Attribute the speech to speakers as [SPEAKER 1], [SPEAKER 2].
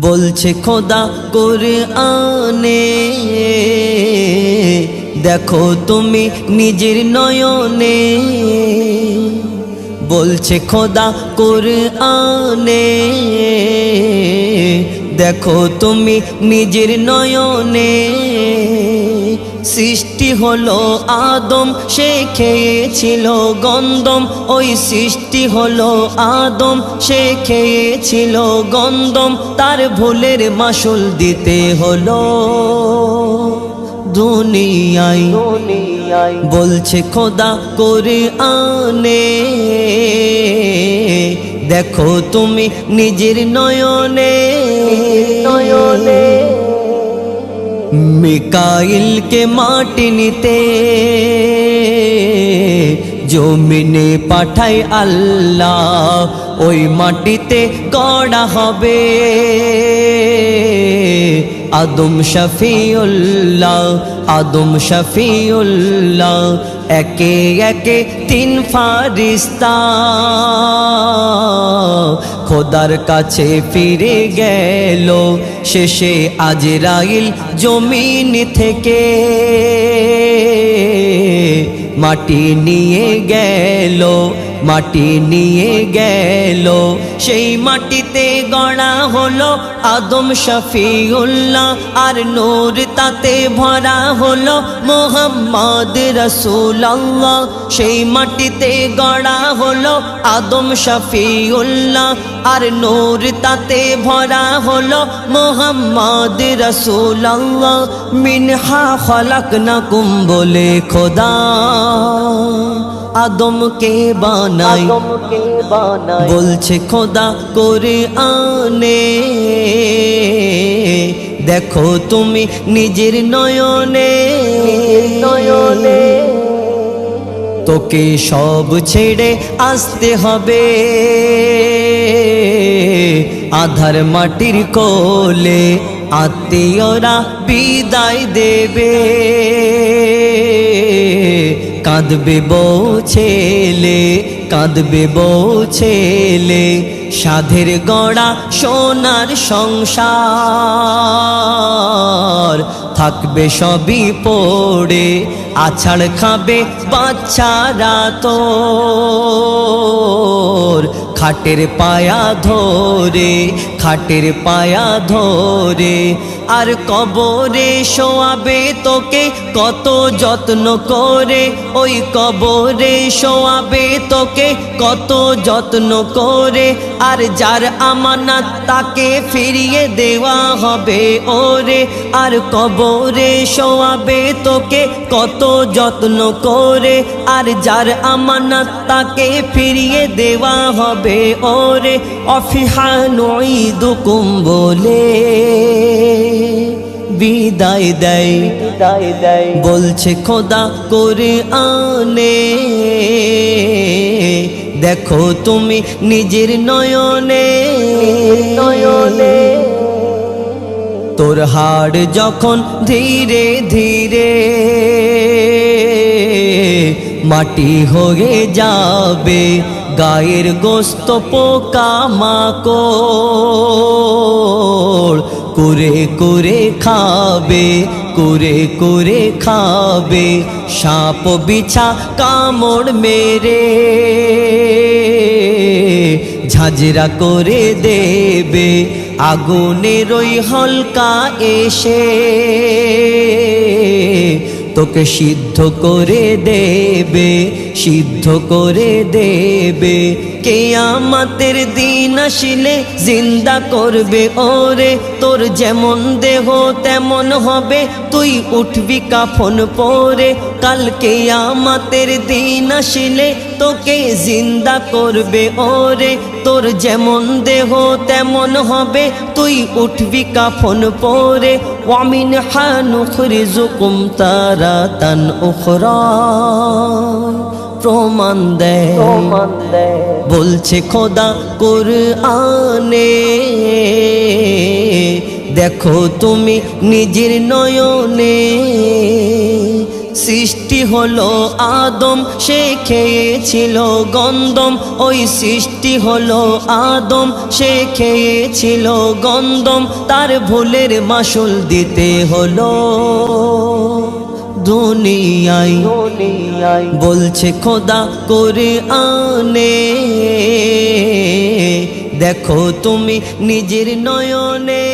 [SPEAKER 1] বলছে, খোদা করে আনে দেখো তুমি নিজের নয়নে। বলছে, খোদা করে আনে দেখো তুমি নিজের নয়নে। সৃষ্টি হলো আদম সে খেয়েছিল গন্দম ওই সৃষ্টি হলো আদম সে খেয়েছিল গন্দম তার ভুলের মাসুল দিতে হলো দুনিয়ায়। বলছে খোদা করে আনে দেখো তুমি নিজের নয়নে। নয়নে। মিকাইলকে মাটি নিতে জমিনে পাঠায় আল্লাহ ওই মাটিতে গড়া হবে আদম শফিউল্লাহ আদম শফিউল্লাহ একে একে তিন ফারিস্তা খোদার কাছে ফিরে গেল। শেষে আজরাইল জমিন থেকে মাটি নিয়ে গেল। মাটি নিয়ে গেল। সেই মাটিতে গড়া হলো আদম শফিউল্লাহ, আর নূর তাতে ভরা হলো মোহাম্মদ রসুল্লাহ সেই মাটিতে গড়া হলো আদম শফিউল্লাহ, আর নূর তাতে ভরা হলো মোহাম্মদ রসুল্লাহ মিনহা খলাকনাকুম বলে খোদা। আদমকে বানাই। বলছে খোদা করে আনে দেখো তুমি নিজের নয়নে নয়নে। তোকে সব ছেড়ে আসতে হবে। আধার মাটির কোলে আত্মীয়রা বিদায় দেবে। কাঁদবে বউ ছেলে, কাঁদবে বউ ছেলে, সাধের গড়া সোনার সংসার। থাকবে সবই পড়ে, আছাড় খাবে বাচ্চারা তোর। খাটের পায়া ধরে খাটের পায়া ধরে, আর কবরে শোয়াবে তোকে কত যত্ন করে। ওই কবরে শোয়াবে তোকে কত যত্ন করে, আর যার আমানত তাকে ফিরিয়ে দেওয়া হবে ওরে। আর কবরে শোয়াবে তোকে কত যত্ন করে, আর যার আমানত তাকে ফিরিয়ে দেওয়া হবে ওরে। অফিহানুই দুকুম বলে বিদায় দেয় বিদায় দেয়। বলছে খোদা করে আনে। দেখো তুমি নিজের নয়নে। নয়নে। তোর হাড় যখন ধীরে ধীরে মাটি হয়ে যাবে, গায়ের গোস্ত পোকা মাকড়। করে করে খাবে, করে করে খাবে, সাপ বিছা কামড় মেরে। ঝাঁঝরা করে দেবে, আগুনের ওই হলকা এসে। তোকে সিদ্ধ করে দেবে। সিদ্ধ করে দেবে। কে আমাদের দিন আসিলে জিন্দা করবে ওরে। তোর যেমন দেহ তেমন হবে, তুই উঠবি কাফন পরে। কালকে আমাদের দিন আসিলে তোকে জিন্দা করবে ওরে। তোর যেমন দেহ তেমন হবে, তুই উঠবি কাফন পরে। ওয়ামিন হানুখরিজুকুম তারাতান উখরা। প্রমাণ দেয়। বলছে খোদা কোরআনে দেখো তুমি নিজের নয়নে সৃষ্টি হলো আদম সে খেয়েছিল গন্ধম ওই সৃষ্টি হলো আদম সে খেয়েছিল গন্ধম তার ভুলের মাসুল দিতে হলো। দুনিয়ায় বলছে খোদা করে আনে। দেখো তুমি নিজের নয়নে নয়নে।